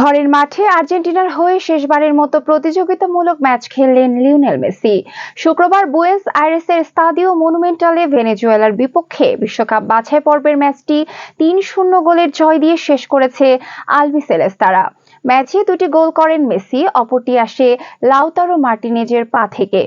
ঘরের মাঠে আর্জেন্টিনার হয়ে শেষবারের মতো প্রতিযোগিতামূলক ম্যাচ খেললেন লিওনেল মেসি। শুক্রবার বুয়েন্স আইরেসের স্তাদিও মনুমেন্টালে ভেনেজুয়েলার বিপক্ষে বিশ্বকাপ বাছাই পর্বের ম্যাচটি তিন শূন্য গোলের জয় দিয়ে শেষ করেছে আলবিসেলেস্তারা ম্যাচে দুটি গোল করেন মেসি, অপরটি আসে লাউতারো মার্টিনেজের পা থেকে।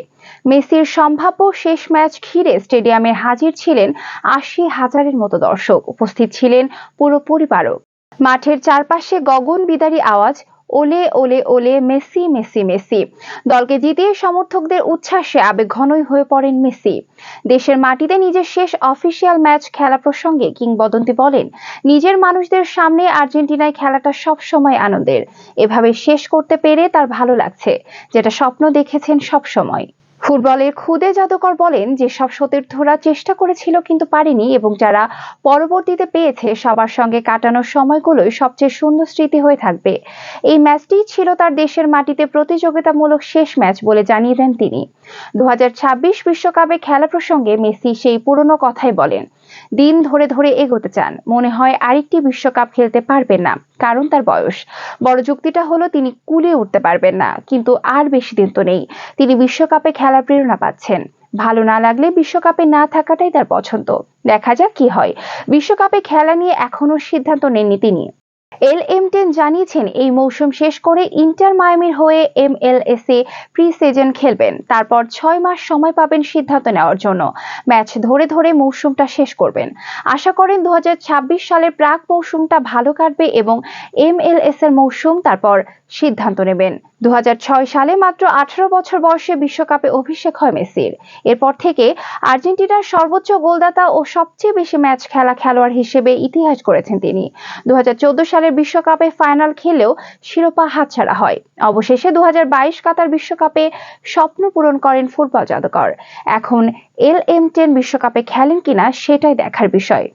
মেসির সম্ভাব্য শেষ ম্যাচ ঘিরে স্টেডিয়ামে হাজির ছিলেন আশি হাজারের মতো দর্শক। উপস্থিত ছিলেন পুরো পরিবারও। মাঠের চারপাশে গগন বিদারী আওয়াজ, ওলে ওলে ওলে, মেসি মেসি মেসি। দলকে জিতিয়ে সমর্থকদের উচ্ছ্বাসে আবেগ ঘনই হয়ে পড়েন মেসি। দেশের মাটিতে নিজের শেষ অফিসিয়াল ম্যাচ খেলা প্রসঙ্গে কিংবদন্তি বলেন, নিজের মানুষদের সামনে আর্জেন্টিনায় খেলাটা সব সময় আনন্দের। এভাবে শেষ করতে পেরে তার ভালো লাগছে, যেটা স্বপ্ন দেখেছেন সব সময় ফুটবলের খুদে জাদুকর বলেন যে সব সতীর্থরা চেষ্টা করেছিল কিন্তু পারেনি এবং যারা পরবর্তীতে পেয়েছে সবার সঙ্গে কাটানোর সময়গুলোই সবচেয়ে সুন্দর স্মৃতি হয়ে থাকবে। এই ম্যাচটি ছিল তার দেশের মাটিতে প্রতিযোগিতামূলক শেষ ম্যাচ বলে জানিয়ে দেন তিনি। দু বিশ্বকাপে খেলা প্রসঙ্গে মেসি সেই পুরনো কথাই বলেন দিন ধরে ধরে এগোতে চান। মনে হয় আরেকটি বিশ্বকাপ খেলতে পারবেন না, কারণ তার বয়স। বড় যুক্তিটা হলো তিনি কুলে উঠতে পারবেন না, কিন্তু আর বেশি দিন তো নেই। তিনি বিশ্বকাপে খেলার প্রেরণা পাচ্ছেন। ভালো না লাগলে বিশ্বকাপে না থাকাটাই তার পছন্দ। দেখা যাক কি হয়। বিশ্বকাপে খেলা নিয়ে এখনও সিদ্ধান্ত নেননি তিনি। এল এম টেন জানিয়েছেন, এই মৌসুম শেষ করে ইন্টার মায়ামির হয়ে M L S pre season খেলবেন। তারপর ছয় মাস সময় পাবেন সিদ্ধান্ত নেওয়ার জন্য। ম্যাচ ধরে ধরে মৌসুমটা শেষ করবেন। আশা করেন দু হাজার ছাব্বিশ সালের প্রাক মৌসুমটা ভালো কাটবে এবং এম এল এস এর মৌসুম তারপর সিদ্ধান্ত নেবেন। দু হাজার ছয় সালে মাত্র আঠারো বছর বয়সে বিশ্বকাপে অভিষেক হয় মেসির। এরপর থেকে আর্জেন্টিনার সর্বোচ্চ গোলদাতা ও সবচেয়ে বেশি ম্যাচ খেলা খেলোয়াড় হিসেবে ইতিহাস করেছেন তিনি। দু হাজার চোদ্দ সালের বিশ্বকাপে ফাইনাল খেলেও শিরোপা হাতছাড়া হয়। অবশেষে দু হাজার বাইশ কাতার বিশ্বকাপে স্বপ্ন পূরণ করেন ফুটবল জাদুকর। এখন এল এম টেন বিশ্বকাপে খেলেন কিনা সেটাই দেখার বিষয়।